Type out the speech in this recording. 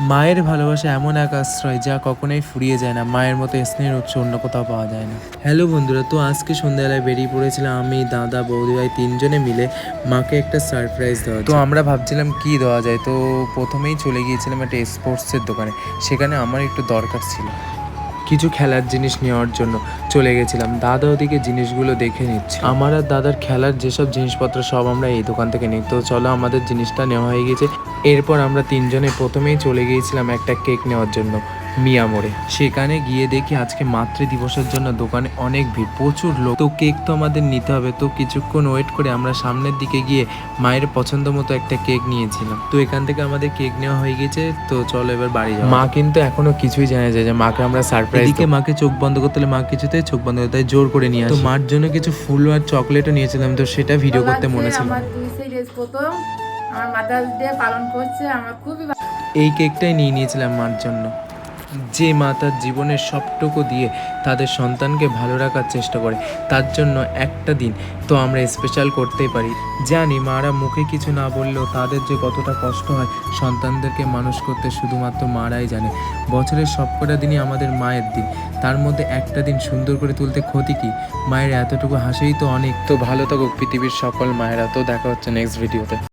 মায়ের ভালোবাসা এমন এক আশ্রয় যা কখনোই ফুরিয়ে যায় না। মায়ের মতো স্নেহের উৎস অন্য কোথাও পাওয়া যায় না। হ্যালো বন্ধুরা তো আজকে সন্ধ্যাবেলায় বেরিয়ে পড়েছিলাম আমি দাদা বৌদি ভাই তিনজনে মিলে মাকে একটা সারপ্রাইজ দেওয়া তো আমরা ভাবছিলাম কি দেওয়া যায়? তো প্রথমেই চলে গিয়েছিলাম একটা স্পোর্টসের দোকানে। সেখানে আমার একটু দরকার ছিল। কিছু খেলার জিনিস নেওয়ার জন্য চলে গেছিলাম। দাদা ওদিকে জিনিসগুলো দেখে নিচ্ছে। আমার আর দাদার খেলার যেসব জিনিসপত্র সব আমরা এই দোকান থেকে নিই। তো চলো আমাদের জিনিসটা নেওয়া হয়ে গেছে। এরপর আমরা তিনজনে প্রথমেই চলে গিয়েছিলাম একটা কেক নেওয়ার জন্য। মিয়া মোড়ে। সেখানে গিয়ে দেখি আজকে মাতৃ দিবসের জন্য দোকানে অনেক ভিড় প্রচুর লোক। তো কেক তো আমাদের নিতে হবে তো কিছুক্ষণ ওয়েট করে আমরা সামনের দিকে গিয়ে মায়ের পছন্দ মতো একটা কেক নিয়েছিলাম। তো এখান থেকে আমাদের কেক নেওয়া হয়ে গেছে তো চলো এবার বাড়ি যাও মা কিন্তু এখনও কিছুই জানা যায় যে মাকে আমরা সারপ্রাইজ দিকে মাকে চোখ বন্ধ করতে হলে মা কিছুতেই চোখ বন্ধ করতে জোর করে নিয়ে আসি। তো মার জন্য কিছু ফুল আর চকলেটও নিয়েছিলাম তো সেটা ভিডিও করতে মনে ছিল। আমার দুই সিরিজ প্রথম আমার মাদার্স ডে পালন করছে আমার খুবই এই কেকটাই নিয়ে নিয়েছিলাম মার জন্য। যে মা তার জীবনের সবটুকু দিয়ে তাদের সন্তানকে ভালো রাখার চেষ্টা করে, তার জন্য একটা দিন তো আমরা স্পেশাল করতেই পারি। জানি মারা মুখে কিছু না বললেও তাদের যে কতটা কষ্ট হয়, সন্তানদেরকে মানুষ করতে শুধুমাত্র মারাই জানে। বছরের সবকটা দিনই আমাদের মায়ের দিন। তার মধ্যে একটা দিন সুন্দর করে তুলতে ক্ষতি কি? মায়ের এতটুকু হাসেই তো অনেক। তো ভালো থাকুক পৃথিবীর সকল মায়েরা। তো দেখা হচ্ছে নেক্সট ভিডিওতে